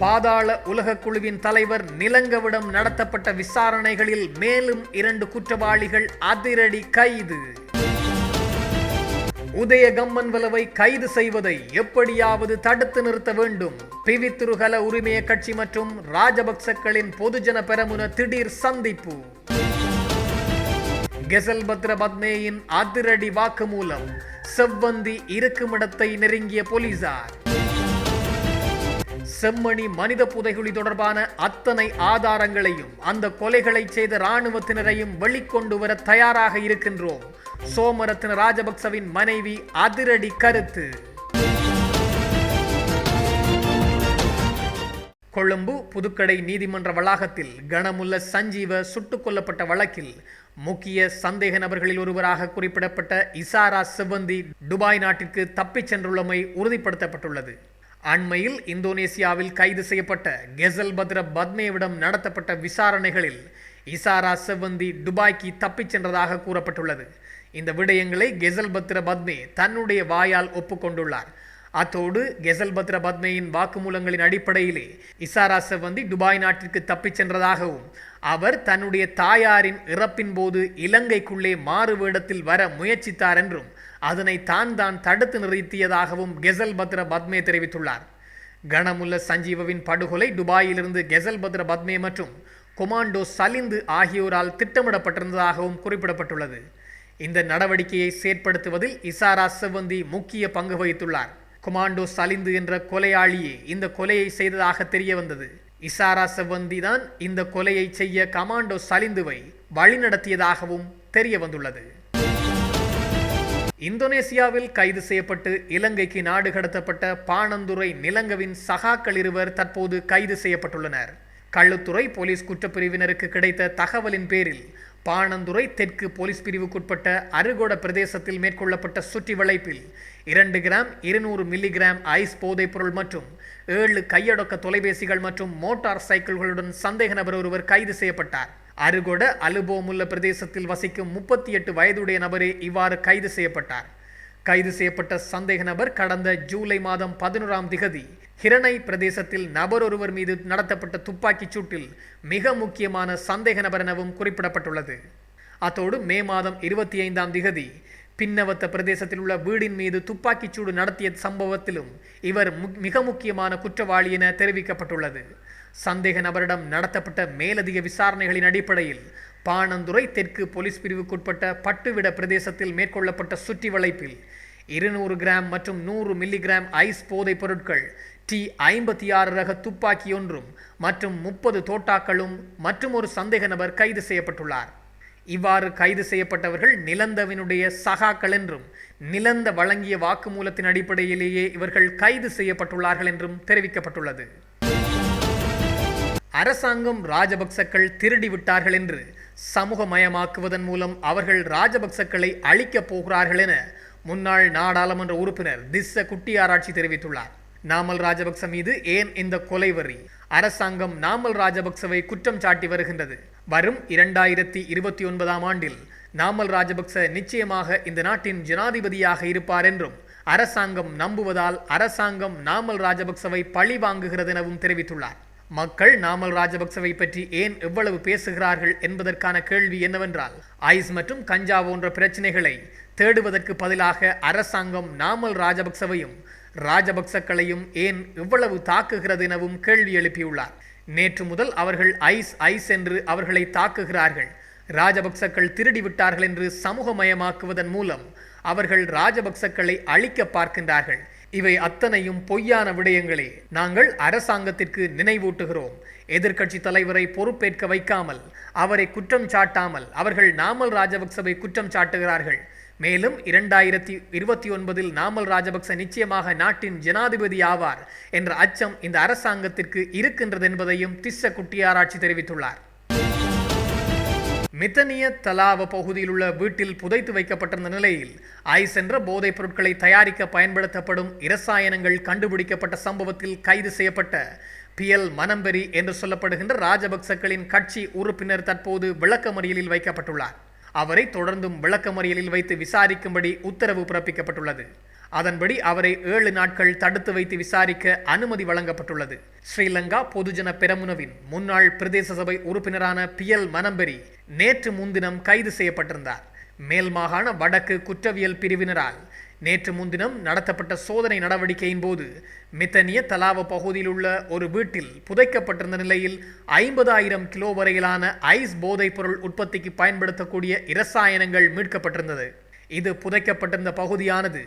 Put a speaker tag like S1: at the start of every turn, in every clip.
S1: பாதாள உலக குழுவின் தலைவர் நிலங்கவிடம் நடத்தப்பட்ட விசாரணைகளில் மேலும் இரண்டு குற்றவாளிகள் அதிரடி கைது. உதய கம்மன்வலவை கைது செய்வதை எப்படியாவது தடுத்து நிறுத்த வேண்டும். பிவித்துருகல உரிமைய கட்சி மற்றும் ராஜபக்சக்களின் பொதுஜன பெரமுன திடீர் சந்திப்பு. கெசல் பத்ர பத்மேயின் அதிரடி வாக்குமூலம் செவ்வந்தி இருக்குமிடத்தை நெருங்கிய போலீசார். செம்மணி மனித புதைகுழி தொடர்பான அத்தனை ஆதாரங்களையும் அந்த கொலைகளை செய்த இராணுவத்தினரையும் வெளிக்கொண்டு வர தயாராக இருக்கின்றோம். சோமரத்ன ராஜபக்சவின் மனைவி அதிரடி கருத்து. கொழும்பு புதுக்கடை நீதிமன்ற வளாகத்தில் கனமுள்ள சஞ்சீவ சுட்டுக் கொல்லப்பட்ட வழக்கில் முக்கிய சந்தேக நபர்களில் ஒருவராக குறிப்பிடப்பட்ட இசாரா செவ்வந்தி துபாய் நாட்டிற்கு தப்பிச் சென்றுள்ளமை உறுதிப்படுத்தப்பட்டுள்ளது. அண்மையில் இந்தோனேசியாவில் கைது செய்யப்பட்ட கெசல் பத்ர பத்மேவிடம் நடத்தப்பட்ட விசாரணைகளில் இசாரா செவ்வந்தி துபாய்க்கு தப்பிச் சென்றதாக கூறப்பட்டுள்ளது. இந்த விடயங்களை கெசல் பத்ர பத்மே தன்னுடைய வாயால் ஒப்புக்கொண்டுள்ளார். அத்தோடு கெசல் பத்ர பத்மேயின் வாக்குமூலங்களின் அடிப்படையிலே இசாரா செவ்வந்தி துபாய் நாட்டிற்கு தப்பிச் சென்றதாகவும் அவர் தன்னுடைய தாயாரின் இறப்பின் போது இலங்கைக்குள்ளே மாறு வேடத்தில் வர முயற்சித்தார் என்றும் அதனை தான் தான் தடுத்து நிறுத்தியதாகவும் கெசல் பத்ர பத்மே தெரிவித்துள்ளார். கனமுல்ல சஞ்சீவவின் படுகொலை துபாயிலிருந்து கெசல் பத்ர பத்மே மற்றும் கொமாண்டோ சலிந்து ஆகியோரால் திட்டமிடப்பட்டிருந்ததாகவும் குறிப்பிடப்பட்டுள்ளது. இந்த நடவடிக்கையை செயற்படுத்துவதில் இசாரா செவ்வந்தி முக்கிய பங்கு வகித்துள்ளார். கொமாண்டோ சலிந்து என்ற கொலையாளியே இந்த கொலையை செய்ததாக தெரிய வந்தது இசாரா செவ்வந்தி தான் இந்த கொலையை செய்ய கமாண்டோ சலிந்துவை வழிநடத்தியதாகவும் தெரிய வந்துள்ளது. இந்தோனேசியாவில் கைது செய்யப்பட்டு இலங்கைக்கு நாடு கடத்தப்பட்ட பாணந்துறை நிலங்கவின் சகாக்கள் இருவர் தற்போது கைது செய்யப்பட்டுள்ளனர். கள்ளுத்துறை போலீஸ் குற்றப்பிரிவினருக்கு கிடைத்த தகவலின் பேரில் பாணந்துறை தெற்கு போலீஸ் பிரிவுக்குட்பட்ட அருகோட பிரதேசத்தில் மேற்கொள்ளப்பட்ட சுற்றி வளைப்பில் இரண்டு கிராம் இருநூறு மில்லிகிராம் ஐஸ் போதைப்பொருள் மற்றும் ஏழு கையடக்க தொலைபேசிகள் மற்றும் மோட்டார் சைக்கிள்களுடன் சந்தேக நபர் ஒருவர் கைது செய்யப்பட்டார். அருகொட அலுபோமுல்ல பிரதேசத்தில் வசிக்கும் முப்பத்தி எட்டு வயதுடைய நபரே இவ்வாறு கைது செய்யப்பட்டார். கைது செய்யப்பட்ட சந்தேக நபர் கடந்த ஜூலை மாதம் பதினோராம் திகதி ஹிரணை பிரதேசத்தில் நபர் ஒருவர் மீது நடத்தப்பட்ட துப்பாக்கிச் சூட்டில் மிக முக்கியமான சந்தேக நபர் எனவும் குறிப்பிடப்பட்டுள்ளது. அத்தோடு மே மாதம் இருபத்தி ஐந்தாம் திகதி பின்னவத்த பிரதேசத்தில் உள்ள வீடின் மீது துப்பாக்கிச் சூடு நடத்திய சம்பவத்திலும் இவர் மிக முக்கியமான குற்றவாளி என தெரிவிக்கப்பட்டுள்ளது. சந்தேக நபரிடம் நடத்தப்பட்ட மேலதிக விசாரணைகளின் அடிப்படையில் பாணந்துறை தெற்கு போலீஸ் பிரிவுக்குட்பட்ட பட்டுவிட பிரதேசத்தில் மேற்கொள்ளப்பட்ட சுற்றி வளைப்பில் இருநூறு கிராம் மற்றும் நூறு மில்லிகிராம் ஐஸ் போதைப் பொருட்கள் டி ஐம்பத்தி ஆறு ரக துப்பாக்கி ஒன்றும் மற்றும் முப்பது தோட்டாக்களும் மற்றும் ஒரு சந்தேக நபர் கைது செய்யப்பட்டுள்ளார். இவ்வாறு கைது செய்யப்பட்டவர்கள் நிலந்தவினுடைய சகாக்கள் என்றும் நிலந்த வழங்கிய வாக்குமூலத்தின் அடிப்படையிலேயே இவர்கள் கைது செய்யப்பட்டுள்ளார்கள் என்றும் தெரிவிக்கப்பட்டுள்ளது. அரசாங்கம் ராஜபக்சக்கள் திருடி விட்டார்கள் என்று சமூகமயமாக்குவதன் மூலம் அவர்கள் ராஜபக்சக்களை அழிக்கப் போகிறார்கள் என முன்னாள் நாடாளுமன்ற உறுப்பினர் திஸ்ஸ குட்டியாராய்ச்சி தெரிவித்துள்ளார். நாமல் ராஜபக்ச மீது ஏன் இந்த கொலை வரி? அரசாங்கம் நாமல் ராஜபக்சவை குற்றம் சாட்டி வருகின்றது. வரும் இரண்டாயிரத்தி இருபத்தி ஒன்பதாம் ஆண்டில் நாமல் ராஜபக்ச நிச்சயமாக இந்த நாட்டின் ஜனாதிபதியாக இருப்பார் என்றும் அரசாங்கம் நம்புவதால் அரசாங்கம் நாமல் ராஜபக்சவை பழி வாங்குகிறது எனவும் தெரிவித்துள்ளார். மக்கள் நாமல் ராஜபக்சவை பற்றி ஏன் எவ்வளவு பேசுகிறார்கள் என்பதற்கான கேள்வி என்னவென்றால் ஐஸ் மற்றும் கஞ்சா போன்ற பிரச்சனைகளை தேடுவதற்கு பதிலாக அரசாங்கம் நாமல் ராஜபக்சவையும் ராஜபக்சக்களையும் ஏன் இவ்வளவு தாக்குகிறது எனவும் கேள்வி எழுப்பியுள்ளார். நேற்று முதல் அவர்கள் ஐஸ் ஐஸ் என்று அவர்களை தாக்குகிறார்கள். ராஜபக்சக்கள் திருடி விட்டார்கள் என்று சமூகமயமாக்குவதன் மூலம் அவர்கள் ராஜபக்சக்களை அழிக்க பார்க்கின்றார்கள். இவை அத்தனையும் பொய்யான விடயங்களே. நாங்கள் அரசாங்கத்திற்கு நினைவூட்டுகிறோம். எதிர்க்கட்சி தலைவரை பொறுப்பேற்க வைக்காமல் அவரை குற்றம் சாட்டாமல் அவர்கள் நாமல் ராஜபக்சவை குற்றம் சாட்டுகிறார்கள். மேலும் இரண்டாயிரத்தி இருபத்தி ஒன்பதில் நாமல் ராஜபக்ச நிச்சயமாக நாட்டின் ஜனாதிபதி ஆவார் என்ற அச்சம் இந்த அரசாங்கத்திற்கு இருக்கின்றது என்பதையும் திஸ்ஸ குட்டியாராய்ச்சி தெரிவித்துள்ளார். மித்தனிய தலாவ பகுதியில் உள்ள வீட்டில் புதைத்து வைக்கப்பட்டிருந்த நிலையில் ஐஸ் என்ற போதைப் பொருட்களை தயாரிக்க பயன்படுத்தப்படும் இரசாயனங்கள் கண்டுபிடிக்கப்பட்ட சம்பவத்தில் கைது செய்யப்பட்ட பியல் மனம்பெரி என்று சொல்லப்படுகின்ற ராஜபக்சக்களின் கட்சி உறுப்பினர் தற்போது விளக்கமறியலில் வைக்கப்பட்டுள்ளார். அவரை தொடர்ந்தும் விளக்கமறியலில் வைத்து விசாரிக்கும்படி உத்தரவு பிறப்பிக்கப்பட்டுள்ளது. அதன்படி அவரை ஏழு நாட்கள் தடுத்து வைத்து விசாரிக்க அனுமதி வழங்கப்பட்டுள்ளது. ஸ்ரீலங்கா பொதுஜன பெரமுனவின் முன்னாள் பிரதேச சபை உறுப்பினரான பி எல் மனம்பெரி நேற்று முன்தினம் கைது செய்யப்பட்டிருந்தார். மேல் மாகாண வடக்கு குற்றவியல் பிரிவினரால் நேற்று முன்தினம் நடத்தப்பட்ட சோதனை நடவடிக்கையின் போது மித்தனிய தலாவ பகுதியில் உள்ள ஒரு வீட்டில் புதைக்கப்பட்டிருந்த நிலையில் ஐம்பதாயிரம் கிலோ வரையிலான ஐஸ் போதைப் பொருள் உற்பத்திக்கு பயன்படுத்தக்கூடிய இரசாயனங்கள் மீட்கப்பட்டிருந்தது. இது புதைக்கப்பட்டிருந்த பகுதியானது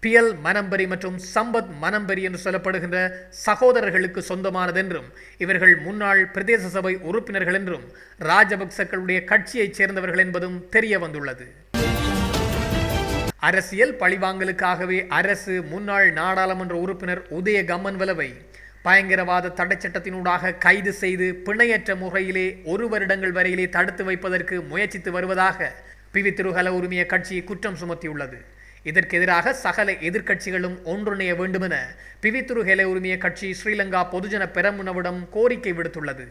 S1: பியல் மனம்பரி மற்றும் சம்பத் மனம்பரி என்று சொல்லப்படுகின்ற சகோதரர்களுக்கு சொந்தமானதென்றும் இவர்கள் முன்னாள் பிரதேச சபை உறுப்பினர்கள் என்றும் ராஜபக்சக்களுடைய கட்சியைச் சேர்ந்தவர்கள் என்பதும் தெரிய வந்துள்ளது. அரசியல் பழிவாங்கலுக்காகவே அரசு முன்னாள் நாடாளுமன்ற உறுப்பினர் உதய கம்மன்வலவை பயங்கரவாத தடை சட்டத்தினூடாக கைது செய்து பிணையற்ற முறையிலே ஒரு வருடங்கள் வரையிலே தடுத்து வைப்பதற்கு முயற்சித்து வருவதாக பிவி திருகல உரிமைய கட்சி குற்றம் சுமத்தியுள்ளது. இதற்கு எதிராக சகல எதிர்க்கட்சிகளும் ஒன்றிணைய வேண்டுமென பிவி துருகெல உரிமைய கட்சி ஸ்ரீலங்கா பொதுஜன பெரமுனவிடம் கோரிக்கை விடுத்துள்ளது.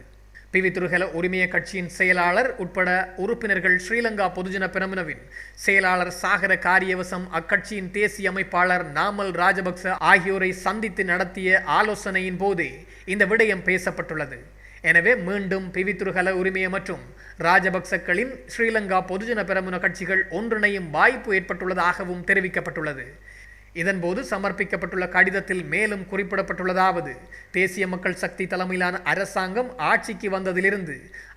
S1: பிவி துருகல உரிமைய கட்சியின் செயலாளர் உட்பட உறுப்பினர்கள் ஸ்ரீலங்கா பொதுஜன பெரமுனவின் செயலாளர் சாகர காரியவசம் அக்கட்சியின் தேசிய அமைப்பாளர் நாமல் ராஜபக்ச ஆகியோரை சந்தித்து நடத்திய ஆலோசனையின் போதே இந்த விடயம் பேசப்பட்டுள்ளது. எனவே மீண்டும் பிவித்துருகல உரிமைய மற்றும் ராஜபக்சக்களின் ஸ்ரீலங்கா பொதுஜன பெரமுன கட்சிகள் ஒன்றிணையும் வாய்ப்பு ஏற்பட்டுள்ளதாகவும் தெரிவிக்கப்பட்டுள்ளது. இதன்போது சமர்ப்பிக்கப்பட்டுள்ள கடிதத்தில் மேலும் குறிப்பிடப்பட்டுள்ளதாவது தேசிய மக்கள் சக்தி தலைமையிலான அரசாங்கம் ஆட்சிக்கு வந்ததிலிருந்து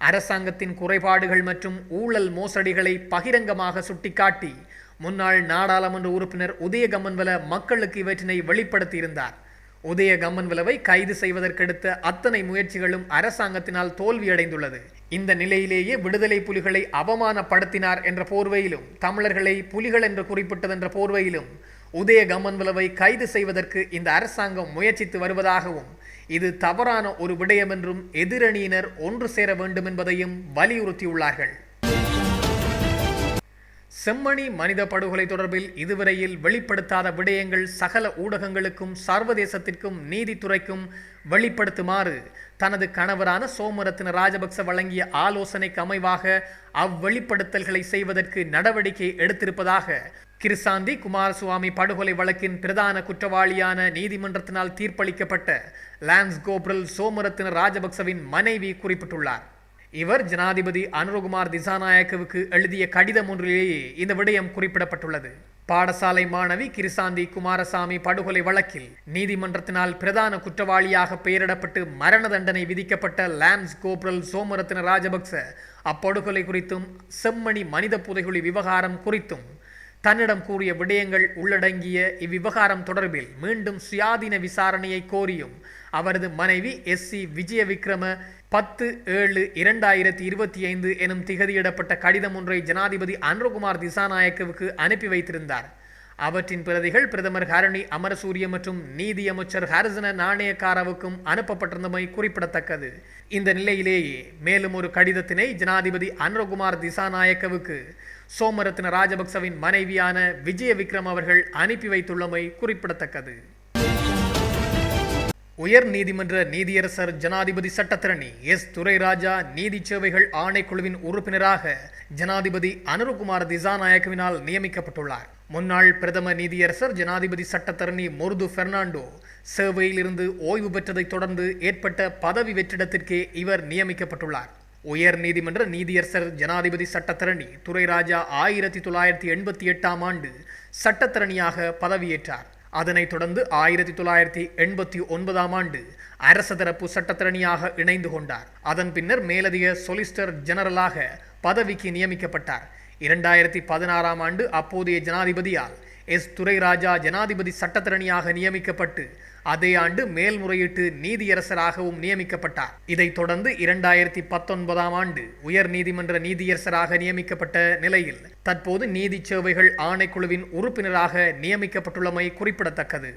S1: அரசாங்கத்தின் குறைபாடுகள் மற்றும் ஊழல் மோசடிகளை பகிரங்கமாக சுட்டிக்காட்டி முன்னாள் நாடாளுமன்ற உறுப்பினர் உதயகம்மன்வல மக்களுக்கு இவற்றினை வெளிப்படுத்தியிருந்தார். உதய கம்மன்வலவை கைது செய்வதற்கெடுத்த அத்தனை முயற்சிகளும் அரசாங்கத்தினால் தோல்வியடைந்துள்ளது. இந்த நிலையிலேயே விடுதலை புலிகளை அவமானப்படுத்தினார் என்ற போர்வையிலும் தமிழர்களை புலிகள் என்று குறிப்பிட்டதென்ற போர்வையிலும் உதயகமன்வலவை கைது செய்வதற்கு இந்த அரசாங்கம் முயற்சித்து வருவதாகவும் இது தவறான ஒரு விடயம் என்றும் எதிரணியினர் ஒன்று சேர வேண்டும் என்பதையும் வலியுறுத்தியுள்ளார்கள். செம்மணி மனித படுகொலை தொடர்பில் இதுவரையில் வெளிப்படுத்தாத விடயங்கள் சகல ஊடகங்களுக்கும் சர்வதேசத்திற்கும் நீதித்துறைக்கும் வெளிப்படுத்துமாறு தனது கணவரான சோமரத்ன ராஜபக்ச வழங்கிய ஆலோசனைக்கு அமைவாக அவ்வெளிப்படுத்தல்களை செய்வதற்கு நடவடிக்கை எடுத்திருப்பதாக கிருசாந்தி குமாரசுவாமி படுகொலை வழக்கின் பிரதான குற்றவாளியான நீதிமன்றத்தினால் தீர்ப்பளிக்கப்பட்ட லான்ஸ் கோப்ரல் சோமரத்ன ராஜபக்சவின் மனைவி குறிப்பிட்டுள்ளார். இவர் ஜனாதிபதி அனுரகுமார் திசாநாயக்கவுக்கு எழுதிய கடிதம் ஒன்றிலேயே இந்த விடயம் குறிப்பிடப்பட்டுள்ளது. பாடசாலை மாணவி கிருசாந்தி குமாரசாமி படுகொலை வழக்கில் நீதிமன்றத்தினால் பிரதான குற்றவாளியாக பெயரிடப்பட்டு மரண தண்டனை விதிக்கப்பட்ட லான்ஸ் கோப்ரல் சோமரத்ன ராஜபக்ச அப்படுகொலை குறித்தும் செம்மணி மனித புதைகுழி விவகாரம் குறித்தும் தன்னிடம் கூறிய விடயங்கள் உள்ளடங்கிய இவ்விவகாரம் தொடர்பில் மீண்டும் சுயாதீன விசாரணையை கோரியும். அவரது மனைவி எஸ். சி. விஜய விக்ரம பத்து ஏழு இரண்டாயிரத்தி இருபத்தி ஐந்து எனும் திகதியிடப்பட்ட கடிதம் ஒன்றை ஜனாதிபதி அன்ருகுமார் திசாநாயக்கவுக்கு அனுப்பி வைத்திருந்தார். அவற்றின் பிரதிகள் பிரதமர் ஹரணி அமரசூரிய மற்றும் நீதி அமைச்சர் ஹரிசன நாணயக்காரவுக்கும் அனுப்பப்பட்டிருந்தமை குறிப்பிடத்தக்கது. இந்த நிலையிலேயே மேலும் ஒரு கடிதத்தினை ஜனாதிபதி அன்ரகுமார் திசாநாயக்கவுக்கு சோமரத்ன ராஜபக்சவின் மனைவியான விஜய விக்ரம் அவர்கள் அனுப்பி வைத்துள்ளமை குறிப்பிடத்தக்கது. உயர் நீதிமன்ற நீதியரசர் ஜனாதிபதி சட்டத்திரணி எஸ். துரைராஜா நீதி சேவைகள் ஆணைக்குழுவின் உறுப்பினராக ஜனாதிபதி அனுருகுமார் திசாநாயக்கவினால் நியமிக்கப்பட்டுள்ளார். முன்னாள் பிரதம நீதியரசர் ஜனாதிபதி சட்டத்தரணி மொருது பெர்னாண்டோ சேவையில் இருந்து ஓய்வு பெற்றதைத் தொடர்ந்து ஏற்பட்ட பதவி வெற்றிடத்திற்கே இவர் நியமிக்கப்பட்டுள்ளார். உயர் நீதிமன்ற நீதியரசர் ஜனாதிபதி சட்டத்தரணி துரைராஜா ஆயிரத்தி தொள்ளாயிரத்தி எண்பத்தி எட்டாம் ஆண்டு சட்டத்தரணியாக பதவியேற்றார். அதனைத் தொடர்ந்து ஆயிரத்தி தொள்ளாயிரத்தி எண்பத்தி ஒன்பதாம் ஆண்டு அரச தரப்பு சட்டத்திறனியாக இணைந்து கொண்டார். அதன் பின்னர் மேலதிக சொலிசிட்டர் ஜெனரலாக பதவிக்கு நியமிக்கப்பட்டார். இரண்டாயிரத்தி பதினாறாம் ஆண்டு அப்போதைய ஜனாதிபதியால் எஸ் துரைராஜா ஜனாதிபதி சட்டத்தரணியாக நியமிக்கப்பட்டு அதே ஆண்டு மேல்முறையீட்டு நீதியரசராகவும் நியமிக்கப்பட்டார். இதைத் தொடர்ந்து இரண்டாயிரத்தி பத்தொன்பதாம் ஆண்டு உயர் நீதிமன்ற நீதியரசராக நியமிக்கப்பட்ட நிலையில் தற்போது நீதி சேவைகள் ஆணைக்குழுவின் உறுப்பினராக நியமிக்கப்பட்டுள்ளமை குறிப்பிடத்தக்கது.